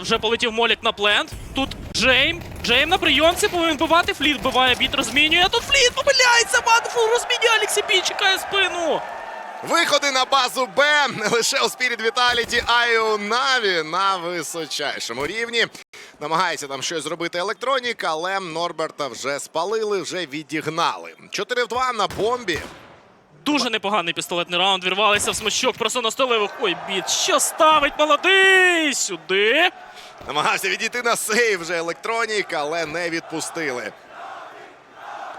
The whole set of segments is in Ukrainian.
Вже полетів Молік на плент. Тут Джейм. Джейм на прийомці повинен бивати. Фліт вбиває, біт розмінює. А тут Фліт помиляється. Вандерфул розмінює. Алексій Бі чекає спину. Виходи на базу Б не лише у Spirit Vitality, а й у Наві на височайшому рівні. Намагається там щось зробити електронік, але Норберта вже спалили, вже відігнали. 4 в 2 на бомбі. Дуже непоганий пістолетний раунд. Вірвалися в смачок, просто на столевих. Ой, біт. Що ставить молодий? Сюди. Намагався відійти на сейв вже електронік, але не відпустили.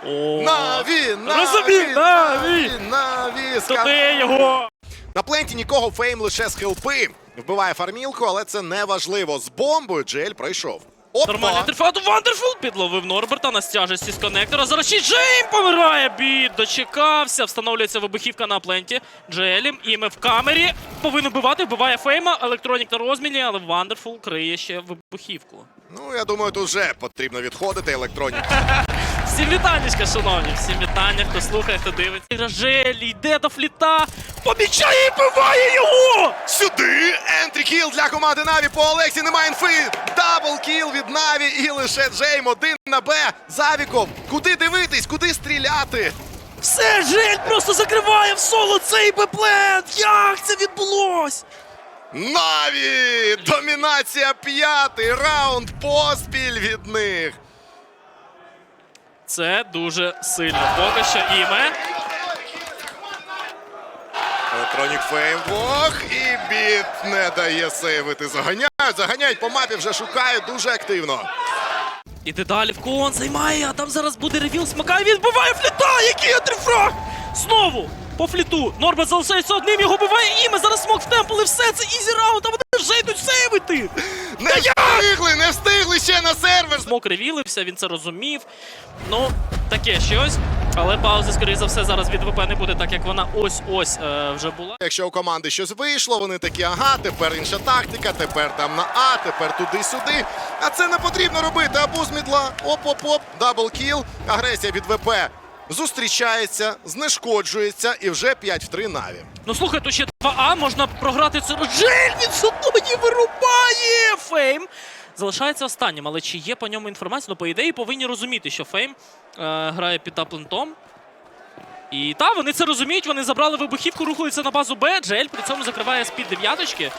Наві! Наві! Наві! Наві! Туди його. На пленті нікого фейм лише з хелпи. Вбиває фармілку, але це не важливо. З бомбою Джель пройшов. Нормальний трифаут. Вандерфул підловив Норберта на стяжесті з коннектора. Зараз ще Джейм помирає. Біт дочекався. Встановлюється вибухівка на пленті. Джелім. Іме в камері. Повинен вбивати. Вбиває Фейма. Електронік на розміні, але Вандерфул криє ще вибухівку. Ну, я думаю, тут вже потрібно відходити електронік. Всім вітаннячка, шановні. Всім вітання, хто слухає, хто дивиться. Ражель йде до фліта. Помічає і вбиває його! Сюди! Ентрі кіл для команди Наві по Олексі. Немає інфи. Дабл кіл від Наві і лише Джейм один на Б. Завіков. Куди дивитись, куди стріляти? Все, Жель просто закриває в соло цей беплент! Як це відбулось? Наві! Домінація п'ятий раунд поспіль від них. Це дуже сильно. Поки що іме. Електронік фейм двох і біт не дає сейвити. Заганяють, заганяють по мапі, вже шукають дуже активно. Іде далі в кон, займає, а там зараз буде ревіл Смикає, він вбиває фліта! Який трифраг! Знову! По фліту. Норбет залишається одним, його биває іме. Зараз смок в темпл і все. Це ізі раунд, а вони вже йдуть сейвити. Не встигли, не встигли ще на сервер. Смок ревілився, він це розумів. Ну, таке щось. Але паузи, скоріше за все, зараз від ВП не буде, так як вона ось-ось е, вже була. Якщо у команди щось вийшло, вони такі, ага, тепер інша тактика, тепер там на А, тепер туди-сюди. А це не потрібно робити. Або з мідла, оп-оп-оп, дабл кіл, агресія від ВП зустрічається, знешкоджується і вже 5 в 3 наві. Ну слухай, то ще 2А можна програти це. Джель від Сотоні вирубає! Фейм залишається останнім, але чи є по ньому інформація? Ну, по ідеї, повинні розуміти, що Фейм е, грає під таплентом. І та, вони це розуміють, вони забрали вибухівку, рухаються на базу Б. Джель при цьому закриває з-під дев'яточки.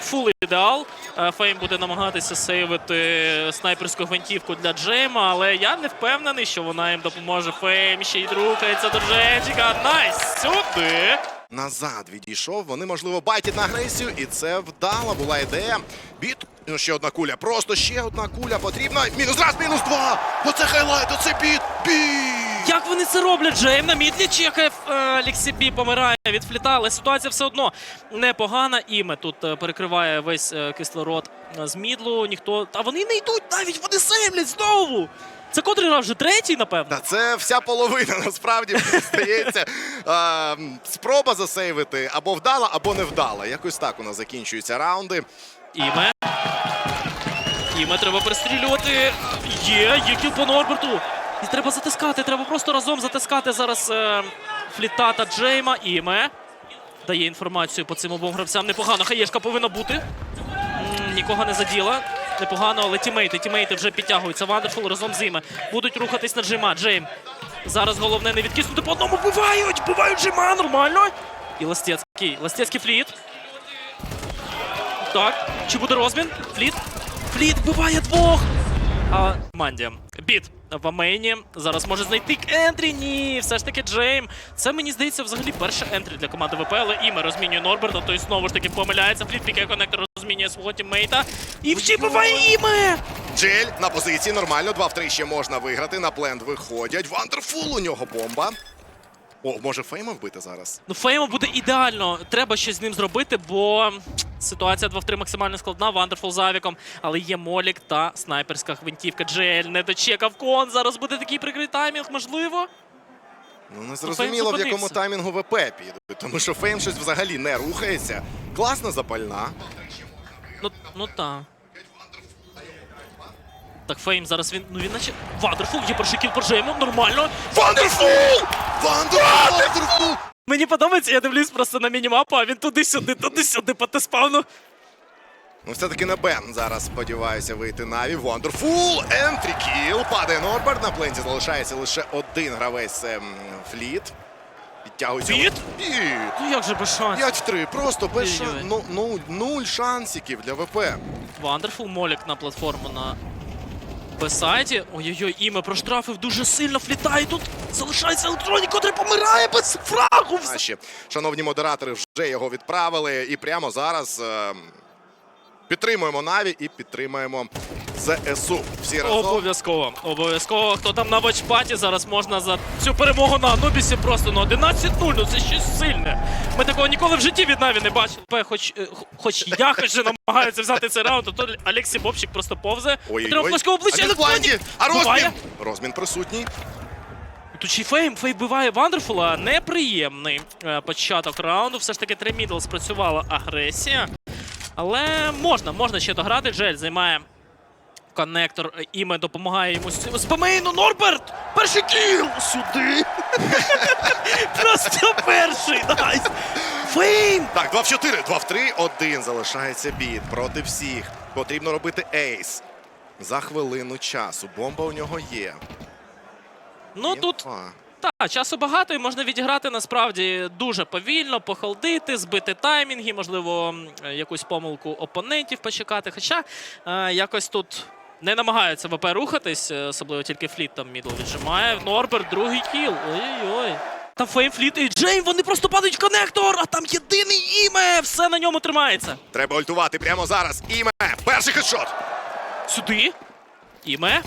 Фул ідеал. Е, Фейм буде намагатися сейвити снайперську гвинтівку для Джейма, але я не впевнений, що вона їм допоможе. Фейм ще й рухається до Дженчика. Найс! Сюди! Назад відійшов. Вони, можливо, байтять на агресію, і це вдала була ідея. Біт. Ну, ще одна куля. Просто ще одна куля потрібна. Мінус раз, мінус два. Оце хайлайт, оце біт. Біт. Як вони це роблять? Джейм на мідлі чекає. е, Ліксі Бі помирає від фліта, але ситуація все одно непогана. Іме тут е, перекриває весь е, кислород з мідлу. Ніхто. Та вони не йдуть навіть, вони сеймлять знову. Це котрий раз вже третій, напевно. Та це вся половина, насправді здається. А, спроба засейвити або вдала, або не вдала. Якось так у нас закінчуються раунди. Іме. Іме треба перестрілювати. Є, є кіл по Норберту. І треба затискати, треба просто разом затискати зараз е, фліта та Джейма. Іме. Дає інформацію по цим обом гравцям. Непогано. Хаєшка повинна бути. Нікого не заділа. Непогано, але тімейти, тімейти вже підтягуються. Вандерфул разом з іме. Будуть рухатись на Джейма. Джейм. Зараз головне не відкиснути по одному. Бувають! Бувають Джейма, нормально. І Ластецький. Ластецький фліт. Так, чи буде розмін? Фліт. Фліт вбиває двох. А команді. Біт в Амейні. Зараз може знайти ентрі. Ні, все ж таки Джейм. Це мені здається взагалі перша ентрі для команди ВП, але іме розмінює Норберта, той знову ж таки помиляється. Фліт пікає коннектор, розмінює свого тіммейта. І вчіпиває іме! Джель на позиції нормально. 2 в 3 ще можна виграти. На пленд виходять. Вандерфул у нього бомба. О, може Фейма вбити зараз? Ну, Фейму буде ідеально. Треба щось з ним зробити, бо ситуація 2 в 3 максимально складна. Вандерфул з авіком, але є Молік та снайперська гвинтівка. Джель не дочекав кон. Зараз буде такий прикрий таймінг, можливо. Ну не зрозуміло, в якому таймінгу ВП підуть, тому що Фейм щось взагалі не рухається. Класна запальна. Ну, ну та. Так, Фейм зараз він. Ну він наче. Вандерфул, є перший кіл по Джейму, нормально. Вандерфул! Вандерфул! Вандерфул! Мені подобається, я дивлюсь просто на мінімапу, а він туди-сюди, туди-сюди по теспавну. Ну, все-таки на Бен зараз сподіваюся вийти Наві. Wonderful entry kill. Падає Норберт. На пленті залишається лише один гравець. Фліт. Підтягується. Фліт? Фліт. Ну як же без шансів? 5-3. Просто без шан... Ой-ой. ну, ну, нуль шансиків для ВП. Вандерфул молік на платформу на Бесайді. Ой-ой-ой, іме проштрафив дуже сильно. Флітає тут. Залишається електронік, котрий помирає без фрагу. Наші шановні модератори вже його відправили. І прямо зараз е, підтримуємо Наві і підтримуємо ЗСУ. Всі разом. Обов'язково, обов'язково. Хто там на вачпаті зараз можна за цю перемогу на Анубісі просто ну 11-0, ну це щось сильне. Ми такого ніколи в житті від Наві не бачили. Хоч, е, хоч я хоч же намагаюся взяти цей раунд, то Алексій Бобчик просто повзе. В обличчя а електронік. А Розмін? Розмін присутній. Тут ще й фейм, биває Вандерфула. Неприємний е, початок раунду. Все ж таки три мідл спрацювала агресія. Але можна, можна ще дограти. Джель займає коннектор. е, Іме допомагає йому з з. Норберт! Перший кіл! Сюди! Просто перший! Найс! Фейм! Так, 2 в 4, 2 в 3, один залишається біт проти всіх. Потрібно робити ейс. За хвилину часу. Бомба у нього є. Ну тут Інфа. Так, часу багато і можна відіграти насправді дуже повільно, похолдити, збити таймінги, можливо, якусь помилку опонентів почекати. Хоча е, якось тут не намагаються ВП рухатись, е, особливо тільки фліт там мідл віджимає. Норберт, другий кіл. Ой-ой-ой. Там Фейм, Фліт і Джейм, вони просто падають в коннектор, а там єдиний іме, все на ньому тримається. Треба ультувати прямо зараз. Іме. Перший хедшот. Сюди. Іме.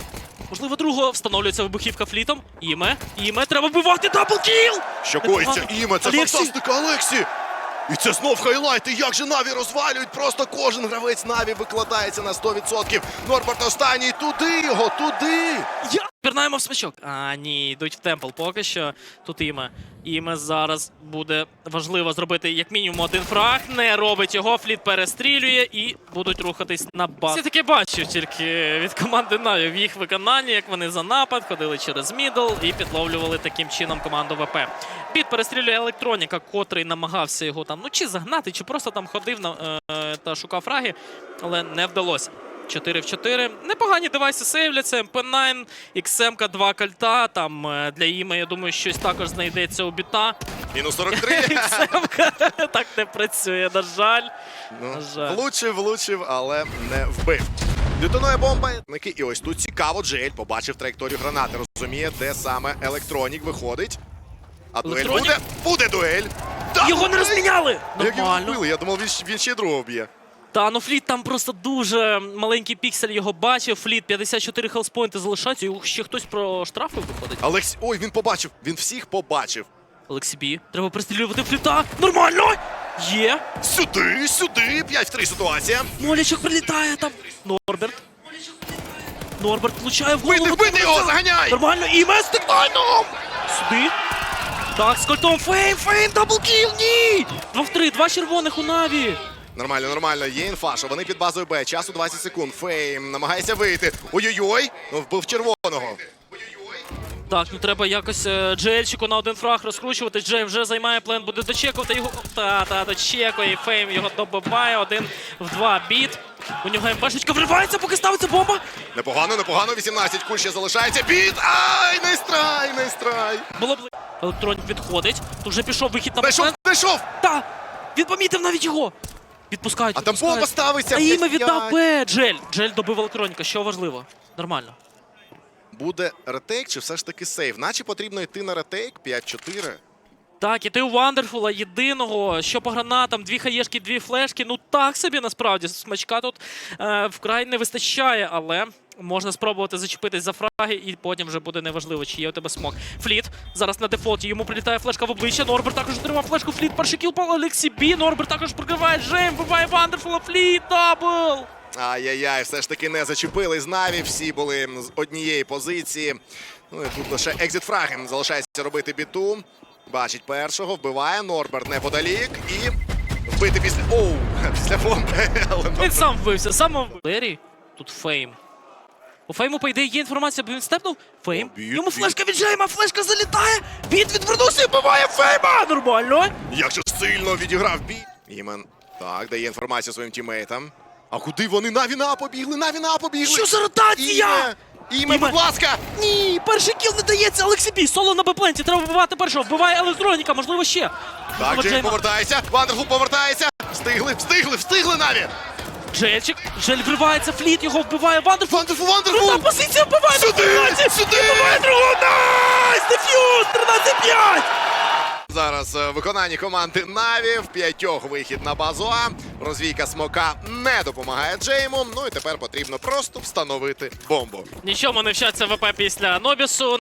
Можливо, другого встановлюється вибухівка флітом. Іме. Іме. Треба вбивати даблкіл! Що коїться? Іме, це Алексій! фантастика, Алексі! І це знов хайлайти. Як же Наві розвалюють? Просто кожен гравець Наві викладається на 100%. Норберт останній. Туди його, туди. Я пірнаємо в смачок. А, ні, йдуть в темпл поки що. Тут іме. Іме зараз буде важливо зробити як мінімум один фраг. Не робить його, фліт перестрілює і будуть рухатись на баз. Я таке бачив тільки від команди Наві в їх виконанні, як вони за напад ходили через мідл і підловлювали таким чином команду ВП. Під перестрілює електроніка, котрий намагався його там ну чи загнати, чи просто там ходив на, е, та шукав фраги, але не вдалося. 4 в 4. Непогані девайси сейвляться. MP9, XM 2 кальта. Там е, для іми, я думаю, щось також знайдеться у біта. Мінус 43. XM так не працює, на жаль. Ну, На жаль. влучив, влучив, але не вбив. Детонує бомба. І ось тут цікаво, Джель побачив траєкторію гранати. Розуміє, де саме електронік виходить. А дуель Електронік? буде. Буде дуель. Його не розміняли! Як його Нормально. вбили? Я думав, він, він ще другого б'є. Та ну Фліт там просто дуже маленький піксель його бачив. Фліт 54 хелспойнти залишаються. І ще хтось про штрафи виходить. Алекс, ой, він побачив. Він всіх побачив. Олексій Бі. Треба пристрілювати фліта. Нормально! Є. Сюди, сюди. 5 в 3 ситуація. Молячок прилітає там. Норберт. Норберт влучає в голову. Бити, бити його, заганяй! Нормально, і Мес тайном! Сюди. Так, з кольтом Фейм, Фейм, даблкіл, ні! Два в три, два червоних у Наві. Нормально, нормально. Є інфа, що вони під базою Б. Часу 20 секунд. Фейм намагається вийти. Ой-ой-ой. Ну, вбив червоного. Так, ну треба якось е, Джельчику на один фраг розкручувати. Джей вже займає плен, буде дочекувати його. Та, та, дочекує. Фейм його добиває. Один в два біт. У нього МБшечка вривається, поки ставиться бомба. Непогано, непогано. 18 куль ще залишається. Біт! Ай, не страй, не страй. Було б електронік відходить. Тут вже пішов вихід на Знайшов, знайшов! Та! Він помітив навіть його! Відпускають. А там відпускають. бомба ставиться. А їм 5-5. віддав Б. Джель. Джель добив електроніка. Що важливо? Нормально. Буде ретейк чи все ж таки сейв? Наче потрібно йти на ретейк 5-4. Так, і ти у Вандерфула єдиного, що по гранатам, дві хаєшки, дві флешки. Ну так собі насправді смачка тут е, вкрай не вистачає, але можна спробувати зачепитись за фраги, і потім вже буде неважливо, чи є у тебе смок. Фліт зараз на дефолті. Йому прилітає флешка в обличчя. Норберт також отримав флешку. Фліт перший кіл по Олексі Бі. Норберт також прикриває Джейм, вбиває Вандерфула. Фліт дабл! Ай-яй-яй, все ж таки не зачепили з Наві. Всі були з однієї позиції. Ну і тут лише екзит фрагем залишається робити біту. Бачить першого, вбиває Норберт неподалік і вбити після. Оу! Після. Але Він сам вбився, сам вбив. Лері, тут Фейм. У Фейму, по ідеї, є інформація, бо він степнув. Фейм. О, біт, Йому флешка від Джейма, флешка залітає. Біт відвернувся і вбиває Фейма. Нормально. Як же сильно відіграв бій. Імен. Так, дає інформацію своїм тімейтам. А куди вони на побігли? Наві на побігли. Що за ротація? Іме, будь ласка! Ні, перший кіл не дається. Олексій Бій, соло на бепленті. Треба вбивати першого. Вбиває електроніка, можливо, ще. Так, Джейм повертається. Вандерфул повертається. Встигли, встигли, встигли Наві. Джельчик. Жель вривається, фліт його вбиває. Вандерфул. Вандерфул, Крута Вандерфул! позиція вбиває. Сюди, на 13. сюди! Вбиває другого. Найс! Деф'юз! 13-5! Зараз е, виконання команди Наві в п'ятьох вихід на базу А. Розвійка смока не допомагає Джейму. Ну і тепер потрібно просто встановити бомбу. Нічому не вчаться ВП після Нобісу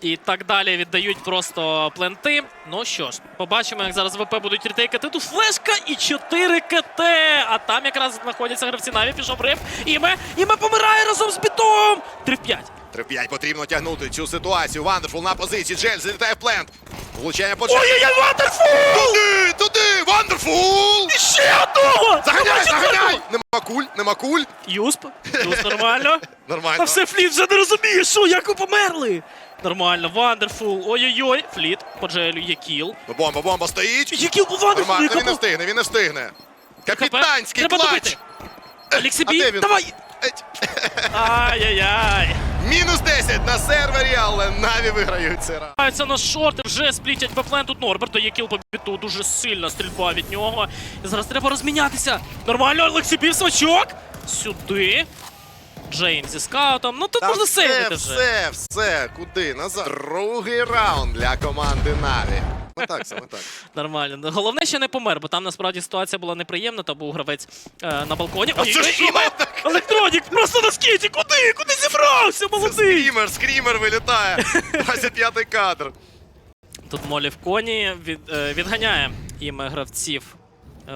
і так далі віддають просто пленти. Ну що ж, побачимо, як зараз ВП будуть ретейкати. Тут флешка і 4 КТ. А там якраз знаходяться гравці Наві, пішов риф. Іме, Іме помирає разом з бітом. 3 в 5. 3-5 потрібно тягнути цю ситуацію. Вандерфул на позиції. Джель залітає в плент. Влучання по Джелю. Ой-ой-ой, Вандерфул! Туди, туди! Вандерфул! І ще одного! Заганяй, заганяй! Нема куль, нема куль. Юсп, Юсп нормально. Нормально. Та все, Фліт вже не розуміє, що, як ви померли. Нормально, Вандерфул. Ой-ой-ой, Фліт, по Джелю є кіл. Ну, Бомба, бомба стоїть. Є кіл у Вандерфулу, Нормально, він не встигне, він не встигне. Капітанський Треба клач. добити. Олексій А де він? давай! Ай-яй-яй. Мінус 10 на сервері, але Наві виграють це. Це на шорти, вже сплітять беплен. Тут норберта є кіл по біту, дуже сильна стрільба від нього. І зараз треба розмінятися. Нормально, Олексій свачок. Сюди. Джейн зі скаутом. Ну тут Та можна все, сейвити вже. все, все, куди? Назад. Другий раунд для команди Наві. Саме так, саме так. Нормально. Ну, Головне, що не помер, бо там насправді ситуація була неприємна, та був гравець е, на балконі. А це що так? Електронік просто на скіті! Куди? Куди зібрався? Молодий! Скрімер, скрімер вилітає. 25-й кадр. Тут Молі в коні від, е, відганяє їм гравців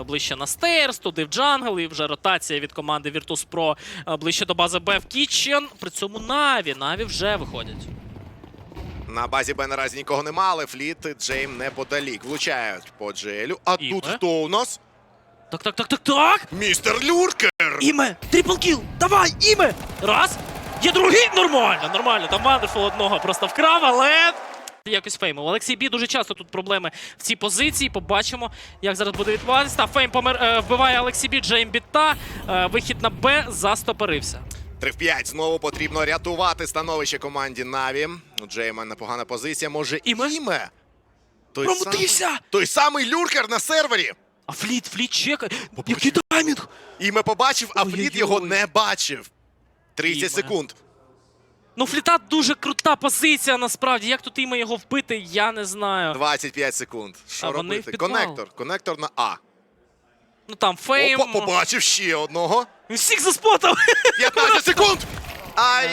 ближче на стейрс, туди в джангл, і вже ротація від команди Virtus Pro е, ближче до бази Б в Кітчен. При цьому Наві. Наві вже виходять. На базі Б наразі нікого нема, але фліт Джейм неподалік. Влучають по Джелю. А Іме. тут хто у нас? Так, так, так, так, так! Містер Люркер! Іме! Трипл кіл! Давай, іме! Раз! Є другий! Нормально, нормально. Там Вандерфул одного просто вкрав, але. Якось фейм. У Олексій Бі дуже часто тут проблеми в цій позиції. Побачимо, як зараз буде відбуватися. Та фейм помер, е, вбиває Олексій Бі, Джейм біта. Е, вихід на Б застопорився. 3 в 5. Знову потрібно рятувати становище команді Наві. У Джейма непогана позиція. Може Іме? іме? Той Промутився! самий, той самий люркер на сервері. А фліт, фліт чекає. Який таймінг! Іме побачив, а фліт його не бачив. 30 Іме. секунд. Ну, фліта дуже крута позиція насправді. Як тут іме його вбити, я не знаю. 25 секунд. Що А вони в робити? підвал. Конектор. Конектор на А. Ну там фейм. Опа, побачив ще одного. Він всіх заспотав. 15 секунд. Ай.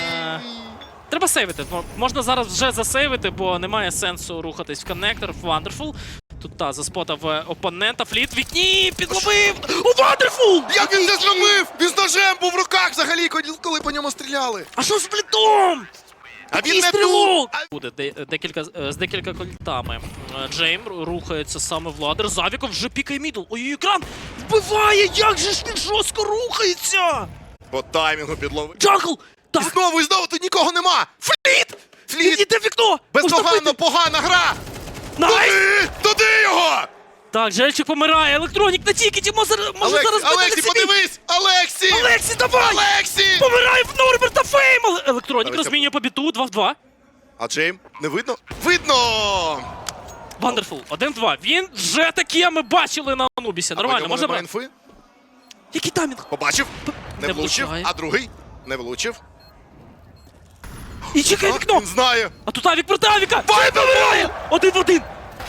Треба сейвити. Можна зараз вже засейвити, бо немає сенсу рухатись в коннектор. Вандерфул. Тут та заспотав е, опонента. Фліт в вікні підловив. У Вандерфул! Як він це зробив? Він з ножем був в руках взагалі, коли- по ньому стріляли. А що з флітом? А він не тут. Буде декілька е, з декілька кольтами. Е, Джейм рухається саме Владер. Завіков вже пікає мідл. Ой, екран вбиває! Як же ж він жорстко рухається! По таймінгу підловив. Джангл! І знову, і знову тут нікого нема. фліт! Фліт. Іде в вікно! Бездоганно погана гра. Найс! Туди, туди його. Так, Жельчик помирає, електронік на тікеті, може, може Олексій, зараз бити Олексій, Олексій подивись. Олексій. Олексій, давай! Олексій. Помирає в Норберта Фейм! Електронік Давайте. розмінює по біту, 2 в 2. А Джейм не видно? Видно. Вандерфул, 1-2. Він вже таке ми бачили на Анубісі. Нормально, може брати. Який таймінг? Побачив. Не Не влучив. влучає. А другий? Не влучив. І чекає А, вікно! Він знає. А тут Авік проти Авіка! Вайбер! Помирає! Один в один!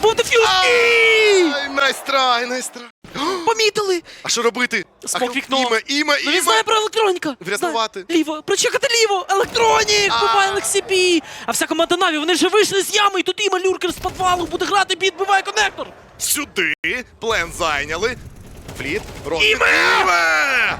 Був дефюз! І! Ай, найстрай, найстрай. Помітили! А що робити? Смок А, вікно. Іме, іме, Ну він іме. знає про електроніка! Врятувати. Знає. Ліво! Прочекати ліво! Електронік! А. Буває Олексій А вся команда Наві, вони вже вийшли з ями, і тут Іма Люркер з підвалу буде грати, підбиває конектор! Сюди. Плен зайняли. Фліт. Розмін. Іме! Іме!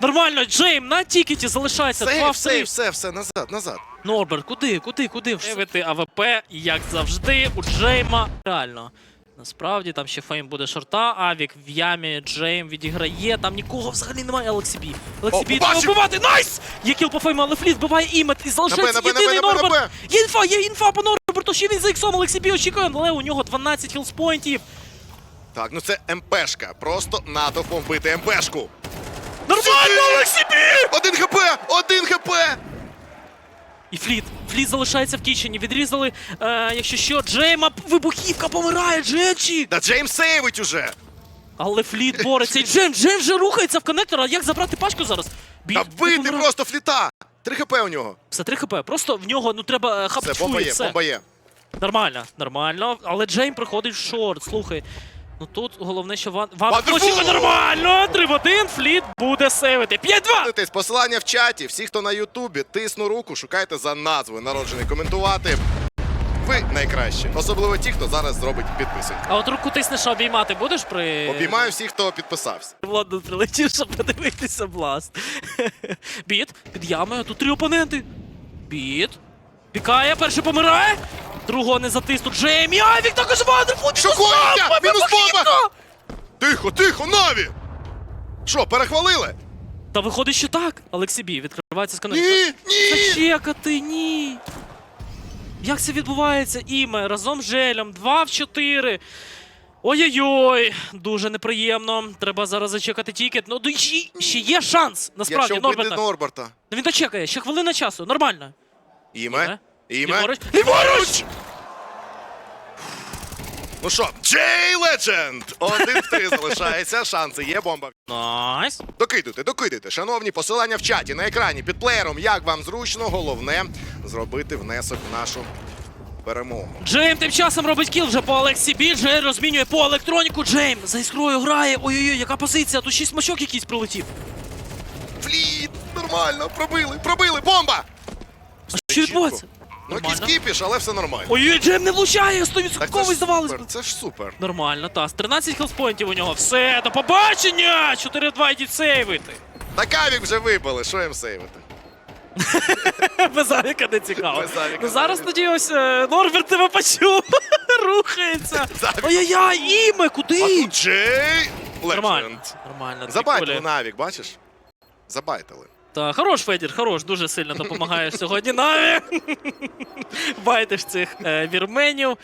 Нормально, Джейм на тікеті залишається 2 Все, в все, 3. все, все, назад, назад. Норберт, куди, куди, куди? Вивити АВП, як завжди, у Джейма. Реально. Насправді там ще фейм буде шорта, Авік в ямі, Джейм відіграє, там нікого взагалі немає. Олексій Бі. Олексій Бі треба вбивати. Найс! Є кіл по фейму, але фліт вбиває імет і залишається єдиний Норберт. Є інфа, є інфа по Норберту, ще він за іксом, Олексій Бі очікує, але у нього 12 хілспойнтів. Так, ну це МПшка. Просто натовпом бити МПшку. Нормально, Олексій Бі! Один хп! Один хп! І Фліт. Фліт залишається в кічені. Відрізали, е, якщо що, Джейма вибухівка помирає, Дженчі! Та Джеймс сейвить уже! Але Фліт бореться. І Джем, Джем вже рухається в коннектор, а як забрати пачку зараз? Біт, Та не бити помирає. просто фліта! Три хп у нього. Все, 3 хп. Просто в нього, ну треба е, Все, бомба є, бомба є. Нормально, нормально. Але Джейм приходить в шорт, слухай. Ну тут головне, що Ван... Ван Wonderful! Нормально! 3 в 1, Фліт буде сейвити. 5-2! Посилання в чаті. Всі, хто на Ютубі, тисну руку, шукайте за назвою народжений коментувати. Ви найкращі. Особливо ті, хто зараз зробить підписуйтесь. А от руку тиснеш, а обіймати будеш при... Обіймаю всіх, хто підписався. В Лондон прилетів, щоб подивитися бласт. Біт, під ямою, тут три опоненти. Біт. Пікає, перший помирає. Другого не затиснуть. Джеймі, Авік також вандерфул. Що коїться? Мінус бомба! Тихо, тихо, Наві! Що, перехвалили? Та виходить, що так. Олексій Бі, відкривається з конектора. Ні, ні! Зачекати, ні. Як це відбувається? Іме разом з Желем. 2 в 4. Ой-ой-ой, дуже неприємно. Треба зараз зачекати тікет. Ну, ще, ще є шанс, насправді, Якщо Норберта. Норберта. Ну він дочекає, ще хвилина часу, нормально. Іме? Іме? Ліворуч. Ліворуч! Ну що, Джей Ледженд! Один в три залишається, шанси є, бомба. Найс. Докидуйте, докидуйте. Шановні, посилання в чаті на екрані під плеєром. Як вам зручно, головне зробити внесок в нашу перемогу. Джейм тим часом робить кіл вже по Алексі Бі. Розмінює по електроніку. Джейм за іскрою грає. Ой-ой-ой, яка позиція. Тут шість мачок якийсь прилетів. Фліт! Нормально, пробили, пробили, бомба! А що відбувається? Ну, якийсь Нормально. кіпіш, але все нормально. Ой-ой, Джейм не влучає, Так це 100% ж здавалось. супер, це ж супер. Нормально, та. З 13 хелспоінтів у нього. Все, до побачення! 4-2 йдіть сейвити. Так авік вже вибили, що їм сейвити? Без авіка не цікаво. Без авіка Ну не зараз цікаво. тоді ось е, Норберт тебе почув. Рухається. З авіка. Ой-ой-ой, іме, А куди? тут Джей Нормально. Дві Забайтили кулі. на авік, бачиш? Забайтили. Та хорош, Федір, хорош, дуже сильно допомагаєш сьогодні Наві. Байтиш цих е, вірменів.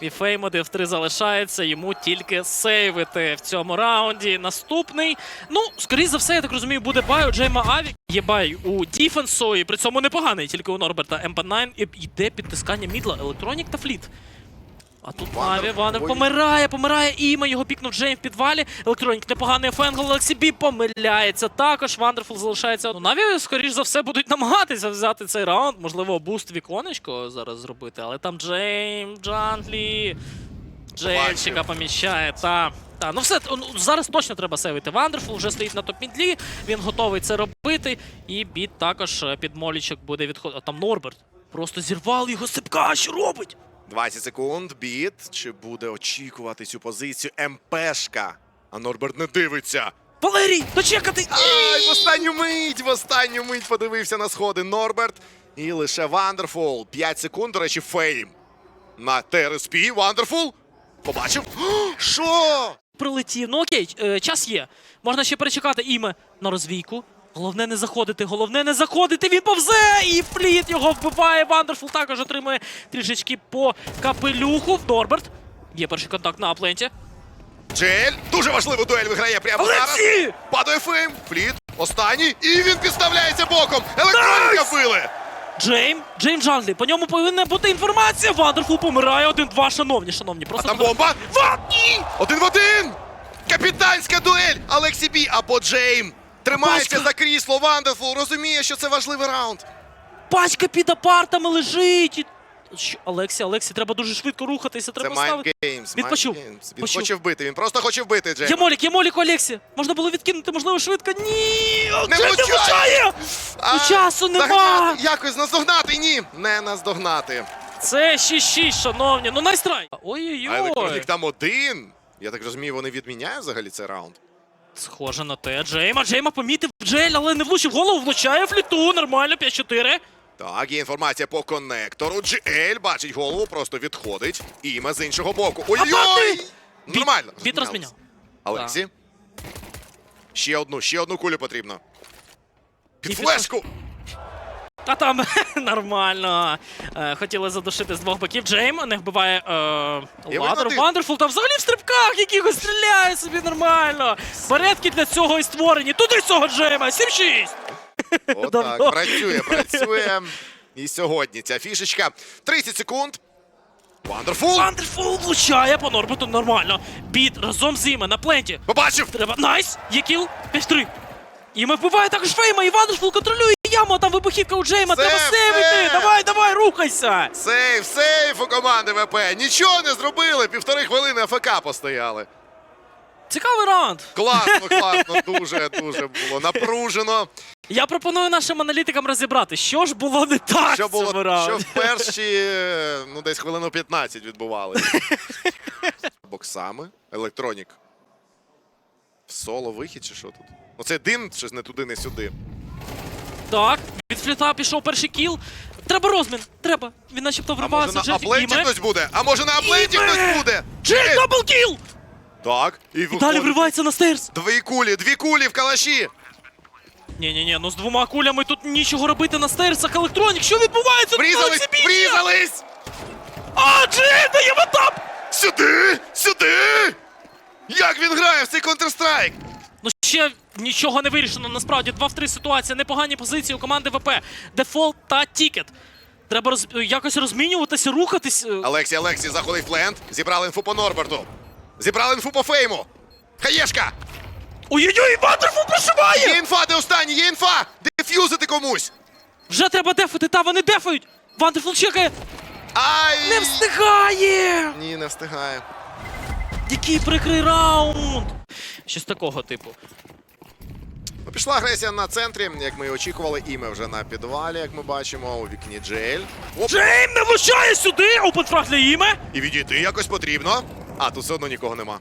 І Фейм 1 в 3 залишається, йому тільки сейвити в цьому раунді. Наступний. Ну, скоріш за все, я так розумію, буде бай у Джейма Аві. Є бай у Діфенсу, і при цьому непоганий, тільки у Норберта МП9 і йде підтискання мідла, Електронік та Фліт. А тут Наві, Вандер помирає, помирає Іма, його пікнув Джейм в підвалі. Електронік непоганий Фенгл, Олексій Бі помиляється також. Вандерфул залишається. Ну, Наві, скоріш за все, будуть намагатися взяти цей раунд. Можливо, буст віконечко зараз зробити, але там Джейм, Джантлі. Джеймчика поміщає, та. Та, ну все, ну, зараз точно треба сейвити. Вандерфул вже стоїть на топ-мідлі, він готовий це робити. І біт також е, під молічок буде відходити. А Там Норберт. Просто зірвали його сипка, що робить? 20 секунд, біт. Чи буде очікувати цю позицію МПшка? А Норберт не дивиться. Валерій, дочекати! Ай, в останню мить, в останню мить подивився на сходи Норберт. І лише Вандерфул. 5 секунд, до речі, фейм. На ТРСП Вандерфул. Побачив. Що? Прилетів. Ну окей, е, час є. Можна ще перечекати іме на розвійку. Головне не заходити, головне не заходити. Він повзе! І фліт його вбиває. Вандерфул також отримує трішечки по капелюху. Норберт. Є перший контакт на апленті. Джель. Дуже важливу дуель виграє прямо зараз. Падає фейм. Фліт. Останній. І він підставляється боком. Електроніка вбили. Джейм, Джейм Джанглі. По ньому повинна бути інформація. Вандерфул помирає. Один-два, шановні, шановні. А там бомба. Ва! Ні! Один в один! Капітанська дуель! Алексі Бі або Джейм. Тримається Пачка. за крісло Вандерфул, розуміє, що це важливий раунд. Пачка під апартами лежить. І- Що, Олексі, Олексі, треба дуже швидко рухатися. Треба Mind ставити. Games. Він почув. Games. Він Почув. хоче вбити, він просто хоче вбити Джейм. Є молік, є молік, Олексі. Можна було відкинути, можливо, швидко. Ні! Не Джейм влучає! влучає! А, Ну, часу нема! загнати, Якось наздогнати, ні, не наздогнати. Це 6-6, шановні. Ну найстрай. А Ой-ой-ой. електронік там один. Я так розумію, вони відміняють взагалі цей раунд. Схоже на те. Джейма, Джейма помітив Джель, але не влучив голову, влучає фліту. Нормально, 5-4. Так, є інформація по коннектору. GL бачить голову, просто відходить. Іме з іншого боку. Ой-ой! Нормально. Біт розміняв. Алексі. Ще одну, ще одну кулю потрібно. Під флешку. Та там нормально. Е, хотіли задушити з двох боків. Джейм не вбиває е, Ладер. Вандерфул там взагалі в стрибках якихось стріляє собі нормально. Беретки для цього і створені. Туди цього Джейма. 7-6. Отак, працює, працює. І сьогодні ця фішечка. 30 секунд. Вандерфул! Вандерфул влучає по Норбуту нормально. Біт разом з Іме на пленті. Побачив! Треба. Найс! Є кіл. 5-3. Іме вбиває також Фейма, і Вандерфул контролює яму, а там вибухівка у Джейма. Все, Треба сейвити. Давай, давай, рухайся. Сейф, сейф у команди ВП. Нічого не зробили. Півтори хвилини АФК постояли. Цікавий раунд. Класно, класно, дуже, дуже було напружено. Я пропоную нашим аналітикам розібрати, що ж було не так Що в цьому було, що раунді. в перші, ну десь хвилину 15 відбували. Боксами. Електронік. В соло вихід чи що тут? Оце дим, щось не туди, не сюди. Так, від фліта пішов перший кіл. Треба розмін, треба. Він начебто А може вривався. на Іме. хтось буде? А може на апленті Іме! хтось буде? Е, дабл кіл! Так, і І далі виходить. вривається на стейрс. Дві кулі, дві кулі в калаші. Ні-ні-ні, ну з двома кулями тут нічого робити на стейрсах. Електронік, що відбувається? Врізались, Це бійня! врізались! А, Джей, дає тап! Сюди! Сюди! Як він грає в цей Counter-Strike? Ну ще нічого не вирішено. Насправді 2 в 3 ситуація. Непогані позиції у команди ВП. Дефолт та Тікет. Треба роз... якось розмінюватися, рухатись. е, Олексій, Олексій, заходить в ленд. Зібрали інфу по Норберту. Зібрали інфу по Фейму. Хаєшка! Ой-ой-ой, Вандерфул прошиває! Є інфа, де останній, є інфа! Деф'юзити комусь! Вже треба дефати, та вони дефають! Вандерфул чекає! Ай! Не встигає! Ні, не встигає. Який прикрий раунд! Щось такого типу. Ну, Пішла агресія на центрі, як ми і очікували. Іме вже на підвалі, як ми бачимо, у вікні Джель. Оп, Джейм не влучає сюди! Опенфраг для іме! і відійти якось потрібно. А, тут все одно нікого нема.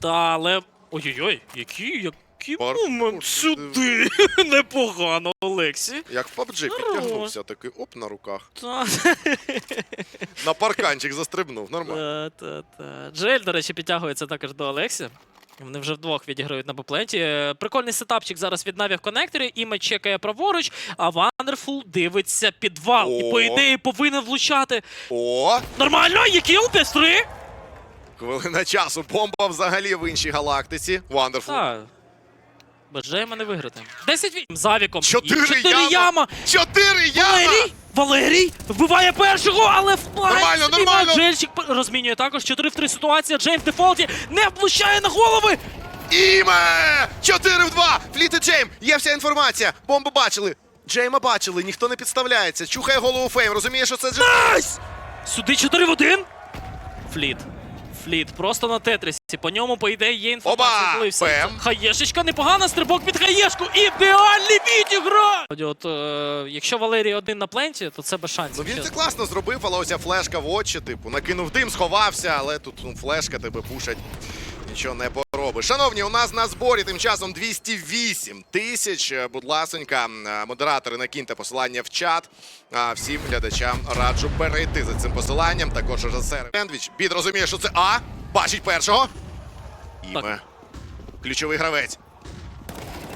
Та, але. Ой-ой-ой, який, який Пар- момент сюди! Непогано, Олексі. Як в PUBG підтягнувся, такий оп на руках. Та, На парканчик застрибнув, нормально. та, та, та. Джель, до речі, підтягується також до Олексі. Вони вже вдвох відіграють на бопленті. Е, Прикольний сетапчик зараз від Наві в коннекторі. Іме чекає праворуч, а Вандерфул дивиться підвал. І по ідеї повинен влучати. О! Нормально, є кіл, 5-3. Хвилина часу. Бомба взагалі в іншій галактиці. Вандерфул. Так. Без Джейма не виграти. 10 8 завіком. Чотири чотири яма. яма. Чотири яма! Валерій! Валерій вбиває першого, але впливає. Нормально, собі нормально. Джельчик розмінює також 4 в 3 ситуація. Джейм в дефолті не влучає на голови. Іме! 4 в 2! Фліт і Джейм! Є вся інформація! Бомбу бачили! Джейма бачили, ніхто не підставляється. Чухає голову Фейм, розуміє, що це Джейм. Найс! Сюди 4 в 1. Фліт. Фліт, просто на тетрісі. По ньому, по ідеї, є інформація. Оба! Пем. Хаєшечка, непогана, стрибок під хаєшку. Ідеальний відігра! От, е, якщо Валерій один на пленті, то це без шансів. Ну він це чесно. класно зробив, але оця флешка в очі, типу, накинув дим, сховався, але тут ну, флешка тебе пушать. Нічого не поробиш. Шановні, у нас на зборі тим часом 208 тисяч. Будь ласонька, е, модератори, накиньте посилання в чат. А всім глядачам раджу перейти за цим посиланням. Також режисер Сендвіч. Бід розуміє, що це А. Бачить першого. Іме. Ключовий гравець.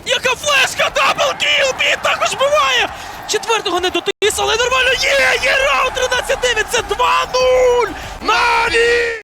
Яка флешка! Даблкіл! Біт також буває! Четвертого не дотис, але нормально є! Є раунд 13-9! Це 2-0! Наві!